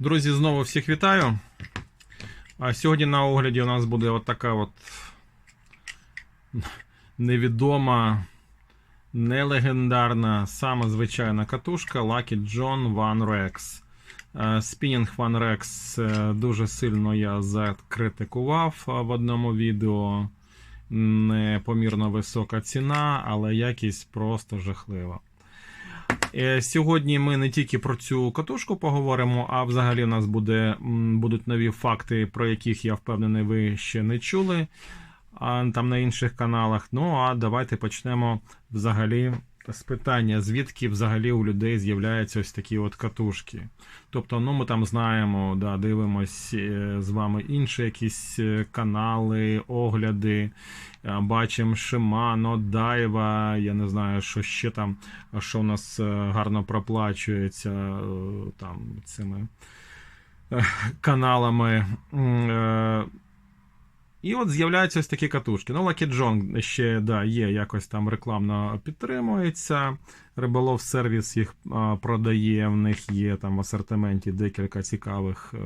Друзі, знову всіх вітаю. А сьогодні на огляді у нас буде от така от невідома, нелегендарна, сама звичайна катушка Lucky John One Rex. Е, Спінінг One Rex е, дуже сильно я закритикував в одному відео. Непомірно висока ціна, але якість просто жахлива. Е, Сьогодні ми не тільки про цю катушку поговоримо, а взагалі у нас буде, будуть нові факти, про яких я впевнений, ви ще не чули там на інших каналах. Ну а давайте почнемо взагалі питання, звідки взагалі у людей з'являються ось такі от катушки. Тобто, ну ми там знаємо, да, дивимось е, з вами інші якісь е, канали, огляди. Е, Бачимо Shimano, Daiwa, я не знаю, що ще там, що у нас гарно проплачується там цими каналами. І от з'являються ось такі катушки. Ну, Lucky John ще да, є, якось там рекламно підтримується. Риболов сервіс їх а, продає. В них є там в асортименті декілька цікавих е,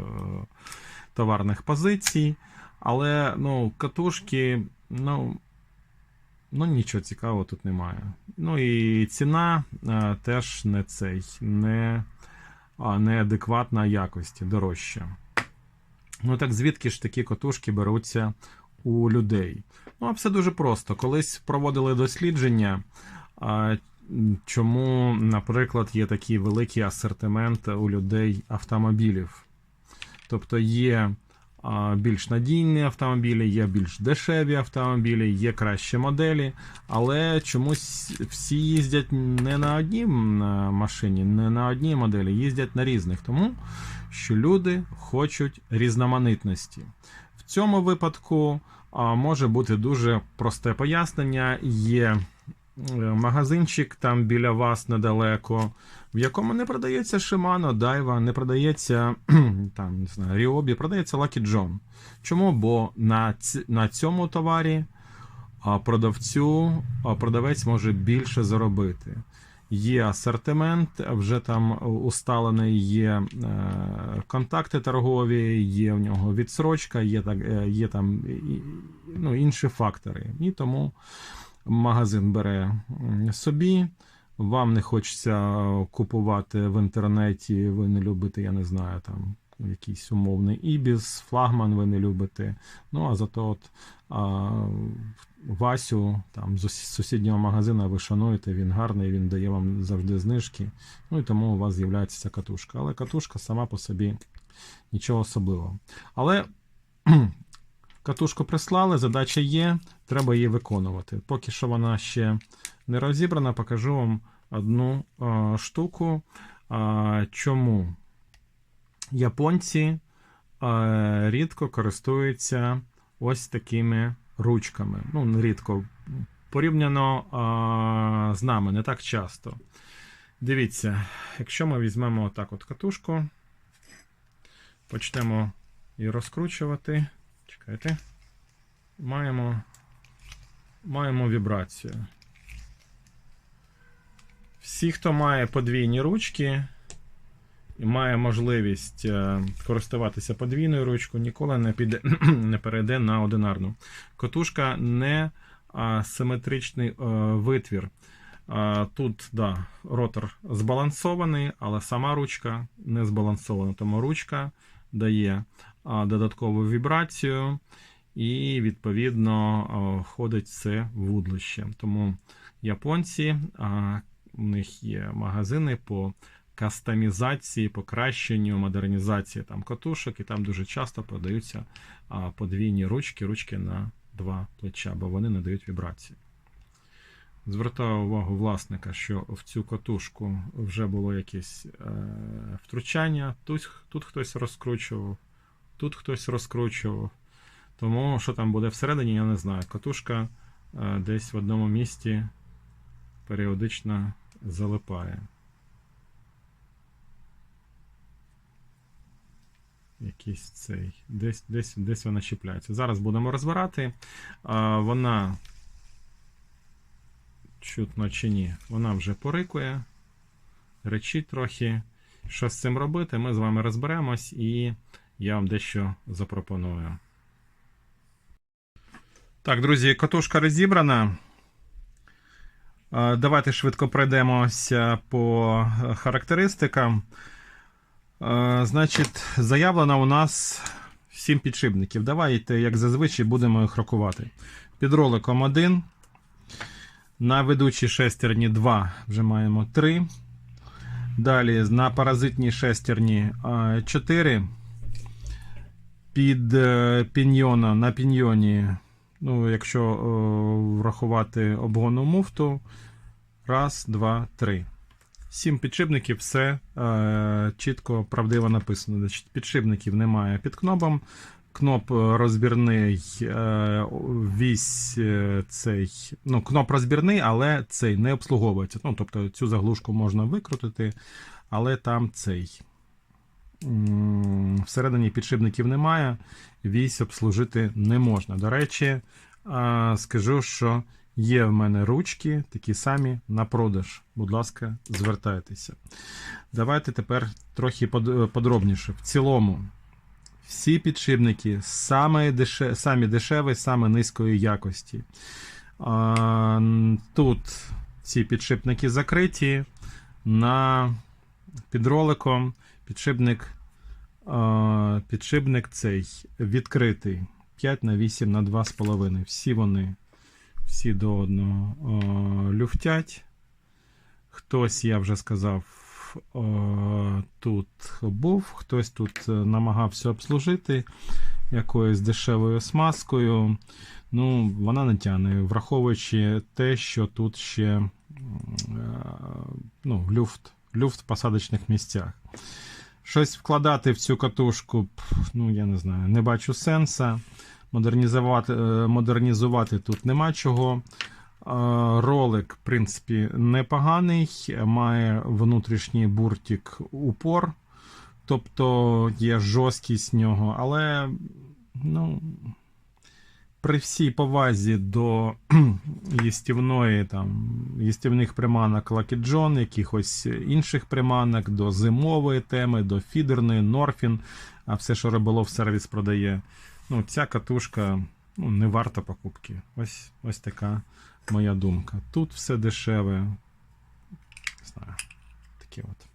товарних позицій. Але ну, катушки, ну, ну нічого цікавого тут немає. Ну і ціна е, теж не цей, не, а, неадекватна якості, дорожча. Ну так звідки ж такі котушки беруться у людей? Ну, а все дуже просто. Колись проводили дослідження, чому, наприклад, є такий великий асортимент у людей автомобілів. Тобто є більш надійні автомобілі, є більш дешеві автомобілі, є кращі моделі, але чомусь всі їздять не на одній машині, не на одній моделі, їздять на різних. Тому що люди хочуть різноманітності. В цьому випадку може бути дуже просте пояснення. Є е, магазинчик там біля вас недалеко, в якому не продається Shimano, Daiwa, не продається там, не знаю, Ryobi, продається Lucky John. Чому? Бо на, на цьому товарі а, продавцю а, продавець може більше заробити. Є асортимент, вже там усталений, є е, контакти торгові, є в нього відсрочка, є, так, е, є там ну, інші фактори. І тому магазин бере собі. Вам не хочеться купувати в інтернеті, ви не любите, я не знаю, там якийсь умовний ібіс, флагман ви не любите. Ну а зато от а, Васю там з сусіднього магазину ви шануєте, він гарний, він дає вам завжди знижки. Ну і тому у вас з'являється ця катушка. Але катушка сама по собі нічого особливого. Але катушку прислали, задача є, треба її виконувати. Поки що вона ще не розібрана, покажу вам одну е, штуку. Е, чому японці е, рідко користуються ось такими ручками. Ну, рідко. Порівняно е, з нами, не так часто. Дивіться, якщо ми візьмемо отак от катушку, почнемо її розкручувати. Чекайте. Маємо, маємо вібрацію. Всі, хто має подвійні ручки має можливість е, користуватися подвійною ручкою, ніколи не піде, не перейде на одинарну. Котушка не симетричний е, витвір. Тут да, ротор збалансований, але сама ручка не збалансована. Тому ручка дає додаткову вібрацію і, відповідно, а, входить це вудлище. Тому японці, у них є магазини по кастомізації, покращенню, модернізації там катушок, і там дуже часто продаються подвійні ручки, ручки на два плеча, бо вони надають вібрації. Звертаю увагу власника, що в цю катушку вже було якесь е, втручання. Тут, тут хтось розкручував, тут хтось розкручував. Тому що там буде всередині, я не знаю. Катушка е, десь в одному місці періодично залипає. Якийсь цей. Десь, десь, десь вона чіпляється. Зараз будемо розбирати. А, вона чутно чи ні, вона вже порикує, речить трохи. що з цим робити, ми з вами розберемось і я вам дещо запропоную. Так, друзі, катушка розібрана. Давайте швидко пройдемося по е, характеристикам. Е, Значить, заявлено у нас 7 підшипників. Давайте, як зазвичай, будемо їх рахувати. Під роликом 1. На ведучій шестерні 2 вже маємо 3. Далі на паразитній шестерні 4. Під е, піньйона на піньйоні, ну, якщо е, врахувати обгонну муфту, раз, два, три. Сім підшипників, все е, чітко, правдиво написано. Значить, підшипників немає під кнопом. Кноп е, розбірний, е, вісь е, цей. Ну, кноп розбірний, але цей не обслуговується. Ну, тобто цю заглушку можна викрутити, але там цей. Всередині підшипників немає, вісь обслужити не можна. До речі, скажу, що є в мене ручки такі самі на продаж. Будь ласка, звертайтеся. Давайте тепер трохи подробніше. В цілому, всі підшипники саме деше... самі дешеві, саме низької якості. Тут ці підшипники закриті. На під роликом підшипник, підшипник цей відкритий 5 на 8 на 2,5. Всі вони всі до одного а, люфтять. Хтось, я вже сказав, а, тут був, хтось тут е, намагався обслужити якоюсь дешевою смазкою. Ну, вона не тягне, враховуючи те, що тут ще е, ну, люфт, люфт в посадочних місцях. Щось вкладати в цю катушку, ну я не знаю, не бачу сенса. Модернізувати, е, модернізувати тут нема чого. Е, Ролик, в принципі, непоганий, має внутрішній буртик упор, тобто є жорсткість нього, але ну, при всій повазі до їстівної, там, їстівних приманок Lucky John, якихось інших приманок, до зимової теми, до фідерної, Норфін, а все, що риболов сервіс продає. Ну, ця катушка ну, не варта покупки. Ось, ось така моя думка. Тут все дешеве. Не знаю. Такі от.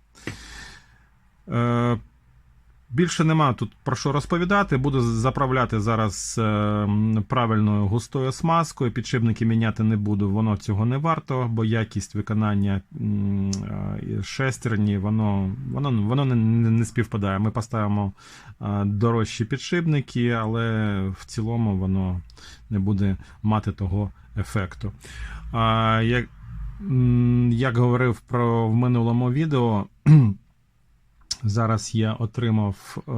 Е, Більше нема тут про що розповідати. Буду заправляти зараз е, правильною густою смазкою. Підшипники міняти не буду, воно цього не варто, бо якість виконання е, шестерні, воно, воно, воно не, не, співпадає. Ми поставимо е, дорожчі підшипники, але в цілому воно не буде мати того ефекту. Як, як говорив про в минулому відео. Зараз я отримав е,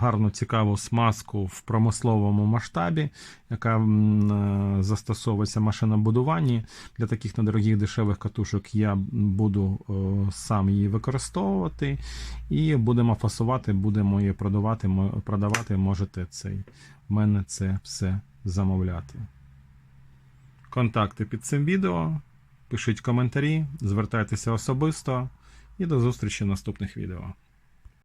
гарну цікаву смазку в промисловому масштабі, яка е, застосовується в машинобудуванні. Для таких недорогих дешевих катушок я буду е, сам її використовувати і будемо фасувати, будемо її продавати. продавати можете цей. В мене це все замовляти. Контакти під цим відео. Пишіть коментарі, звертайтеся особисто і до зустрічі в наступних відео.